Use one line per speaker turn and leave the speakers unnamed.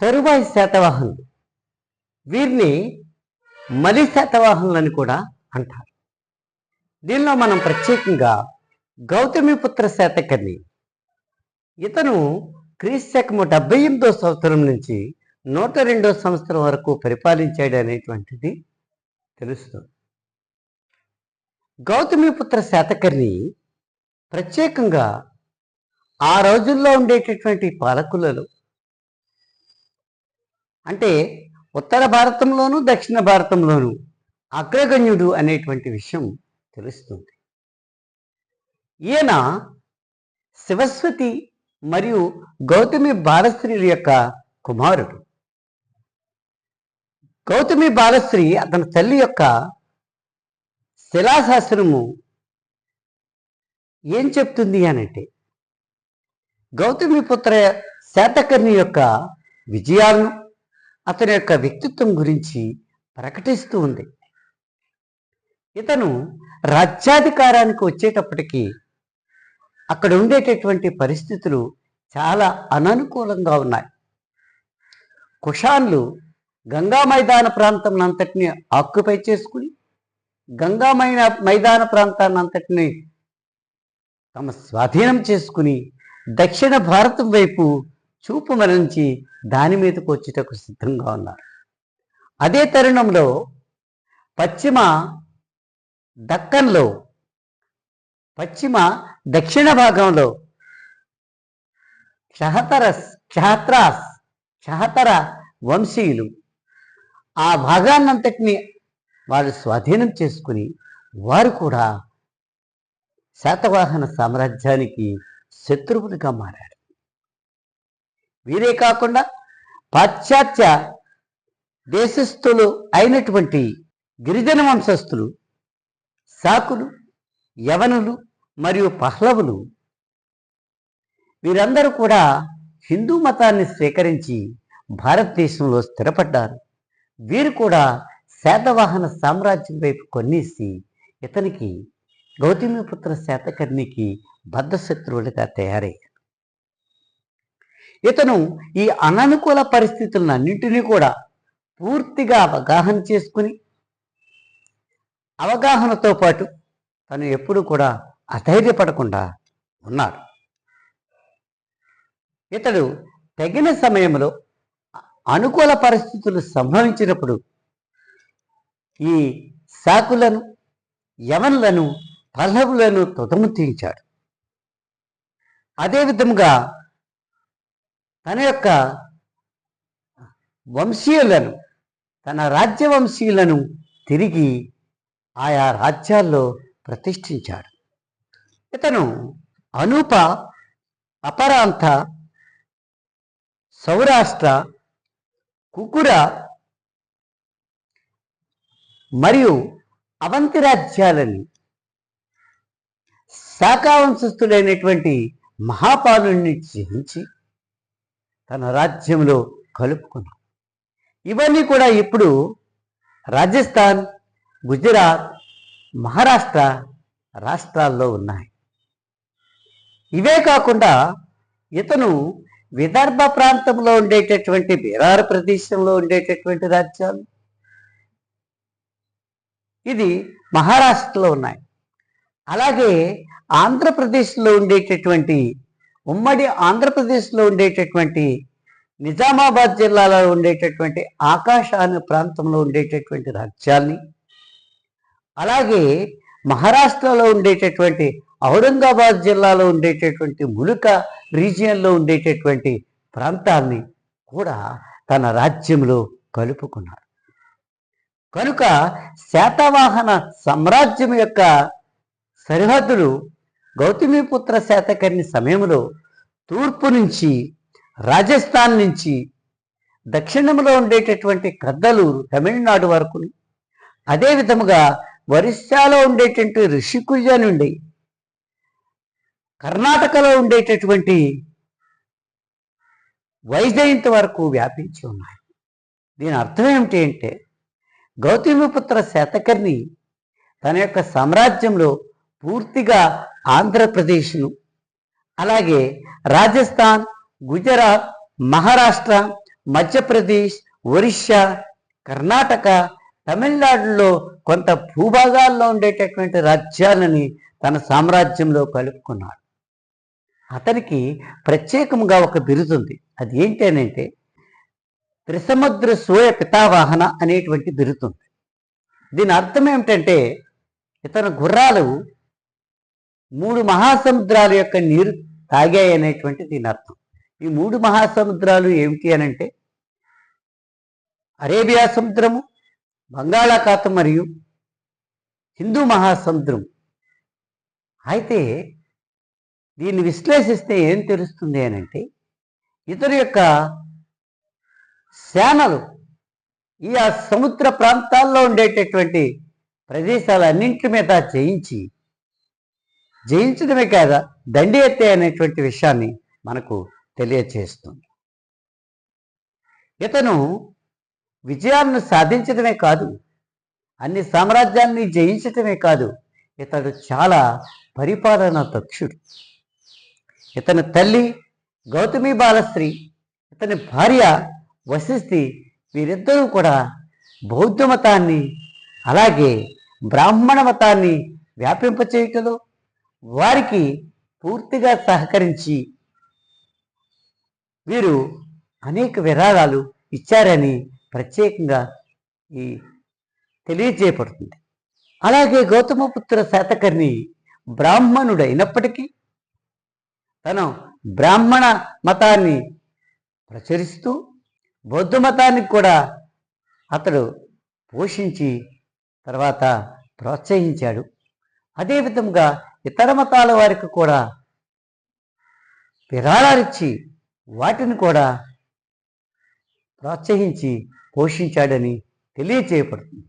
తరువాయి శాతవాహనులు. వీరిని మలి శాతవాహనులని కూడా అంటారు. దీనిలో మనం ప్రత్యేకంగా గౌతమిపుత్ర శాతకర్ణి ఇతను క్రీస్తకము డెబ్బై ఎనిమిదో సంవత్సరం నుంచి నూట రెండో సంవత్సరం వరకు పరిపాలించాడు అనేటువంటిది తెలుస్తుంది. గౌతమిపుత్ర శాతకర్ణి ప్రత్యేకంగా ఆ రోజుల్లో ఉండేటటువంటి పాలకులలో అంటే ఉత్తర భారతంలోను దక్షిణ భారతంలోను అగ్రగణ్యుడు అనేటువంటి విషయం తెలుస్తుంది. ఈయన శివస్వతి మరియు గౌతమి బాలశ్రీల యొక్క కుమారుడు. గౌతమి బాలశ్రీ అతని తల్లి యొక్క శిలాశాస్త్రము ఏం చెప్తుంది అనంటే గౌతమి పుత్ర శాతకర్ణి యొక్క విజయాలను అతని యొక్క వ్యక్తిత్వం గురించి ప్రకటిస్తూ ఉంది. ఇతను రాజ్యాధికారానికి వచ్చేటప్పటికీ అక్కడ ఉండేటటువంటి పరిస్థితులు చాలా అననుకూలంగా ఉన్నాయి. కుషాన్లు గంగా మైదాన ప్రాంతం అంతటిని ఆక్యుపై చేసుకుని గంగా మైన మైదాన ప్రాంతాన్ని అంతటిని తమ స్వాధీనం చేసుకుని దక్షిణ భారతం వైపు చూపు మరణించి దాని మీదకు వచ్చేటకు సిద్ధంగా ఉన్నారు. అదే తరుణంలో పశ్చిమ దక్కన్లో పశ్చిమ దక్షిణ భాగంలో క్షహతరస్ క్షహత్రాస్ క్షహతర వంశీయులు ఆ భాగాన్నంతటిని వాళ్ళు స్వాధీనం చేసుకుని వారు కూడా శాతవాహన సామ్రాజ్యానికి శత్రువులుగా మారారు. వీరే కాకుండా పాశ్చాత్య దేశస్థులు అయినటువంటి గిరిజన వంశస్థులు సాకులు యవనులు మరియు పహ్లవులు వీరందరూ కూడా హిందూ మతాన్ని స్వీకరించి భారతదేశంలో స్థిరపడ్డారు. వీరు కూడా శాతవాహన సామ్రాజ్యం వైపు కొన్నేసి ఇతనికి గౌతమిపుత్ర శాతకర్ణికి బద్ధశత్రువులుగా తయారయ్యారు. ఇతను ఈ అననుకూల పరిస్థితులన్నింటినీ కూడా పూర్తిగా అవగాహన చేసుకుని అవగాహనతో పాటు తను ఎప్పుడు కూడా అధైర్యపడకుండా ఉన్నాడు. ఇతడు తగిన సమయంలో అనుకూల పరిస్థితులు సంభవించినప్పుడు ఈ శాకులను యవనులను పల్లవులను తుదముట్టించాడు తీయించాడు. విధముగా తన యొక్క వంశీయులను తన రాజ్య వంశీయులను తిరిగి ఆయా రాజ్యాల్లో ప్రతిష్ఠించాడు. ఇతను అనూప అపరాంత సౌరాష్ట్ర కుకుర మరియు అవంతి రాజ్యాలని శాఖావంశస్థుడైనటువంటి మహాపాలు జయించి తన రాజ్యంలో కలుపుకున్నాడు ఇవన్నీ కూడా ఇప్పుడు రాజస్థాన్ గుజరాత్ మహారాష్ట్ర రాష్ట్రాల్లో ఉన్నాయి. ఇవే కాకుండా ఇతను విదర్భ ప్రాంతంలో ఉండేటటువంటి బీరార్ ప్రదేశంలో ఉండేటటువంటి రాజ్యాలు. ఇది మహారాష్ట్రలో ఉన్నాయి. అలాగే ఆంధ్రప్రదేశ్లో ఉండేటటువంటి ఉమ్మడి ఆంధ్రప్రదేశ్లో ఉండేటటువంటి నిజామాబాద్ జిల్లాలో ఉండేటటువంటి ఆకాశ అనే ప్రాంతంలో ఉండేటటువంటి రాజ్యాల్ని అలాగే మహారాష్ట్రలో ఉండేటటువంటి ఔరంగాబాద్ జిల్లాలో ఉండేటటువంటి ములుక రీజియన్లో ఉండేటటువంటి ప్రాంతాల్ని కూడా తన రాజ్యంలో కలుపుకున్నారు. కనుక శాతవాహన సామ్రాజ్యం యొక్క సరిహద్దులు గౌతమిపుత్ర శాతకర్ణి సమయంలో తూర్పు నుంచి రాజస్థాన్ నుంచి దక్షిణంలో ఉండేటటువంటి కద్దలూరు తమిళనాడు వరకు అదే విధముగా ఒరిస్సాలో ఉండేటటువంటి రిషికుజ నుండి కర్ణాటకలో ఉండేటటువంటి వైజయంతి వరకు వ్యాపించి ఉన్నాయి. దీని అర్థం ఏమిటి అంటే గౌతమిపుత్ర శాతకర్ణి తన యొక్క సామ్రాజ్యంలో పూర్తిగా ఆంధ్రప్రదేశ్ను అలాగే రాజస్థాన్ గుజరాత్ మహారాష్ట్ర మధ్యప్రదేశ్ ఒరిస్సా కర్ణాటక తమిళనాడులో కొంత భూభాగాల్లో ఉండేటటువంటి రాజ్యాలని తన సామ్రాజ్యంలో కలుపుకున్నాడు. అతనికి ప్రత్యేకంగా ఒక బిరుదుంది అది ఏంటి అని అంటే త్రిసముద్ర సూయ పితావాహన అనేటువంటి బిరుదుంది దీని అర్థం ఏమిటంటే ఇతని గుర్రాలు మూడు మహాసముద్రాల యొక్క నీరు తాగాయి అనేటువంటి దీని అర్థం. ఈ మూడు మహాసముద్రాలు ఏమిటి అని అంటే అరేబియా సముద్రము బంగాళాఖాతం మరియు హిందూ మహాసముద్రం అయితే దీన్ని విశ్లేషిస్తే ఏం తెలుస్తుంది అని అంటే ఇతని యొక్క సేనలు ఈ ఆ సముద్ర ప్రాంతాల్లో ఉండేటటువంటి ప్రదేశాలన్నింటి మీద జయించి జయించడమే కాదా? దండి ఎత్తే అనేటువంటి విషయాన్ని మనకు తెలియచేస్తుంది. ఇతను విజయాలను సాధించడమే కాదు అన్ని సామ్రాజ్యాన్ని జయించటమే కాదు ఇతడు చాలా పరిపాలన దక్షుడు. ఇతని తల్లి గౌతమి బాలశ్రీ ఇతని భార్య వశిష్ఠి వీరిద్దరూ కూడా బౌద్ధ మతాన్ని అలాగే బ్రాహ్మణ మతాన్ని వ్యాపింపచేయటలో వారికి పూర్తిగా సహకరించి వీరు అనేక విరాళాలు ఇచ్చారని ప్రత్యేకంగా ఈ తెలియజేయబడుతుంది. అలాగే గౌతమపుత్ర శాతకర్ణి బ్రాహ్మణుడైనప్పటికీ తను బ్రాహ్మణ మతాన్ని ప్రచురిస్తూ బౌద్ధ మతానికి కూడా అతడు పోషించి తర్వాత ప్రోత్సహించాడు. అదేవిధంగా ఇతర మతాల వారికి కూడా విరాళాలిచ్చి వాటిని కూడా ప్రోత్సహించి పోషించాడని తెలియచేయబడుతుంది.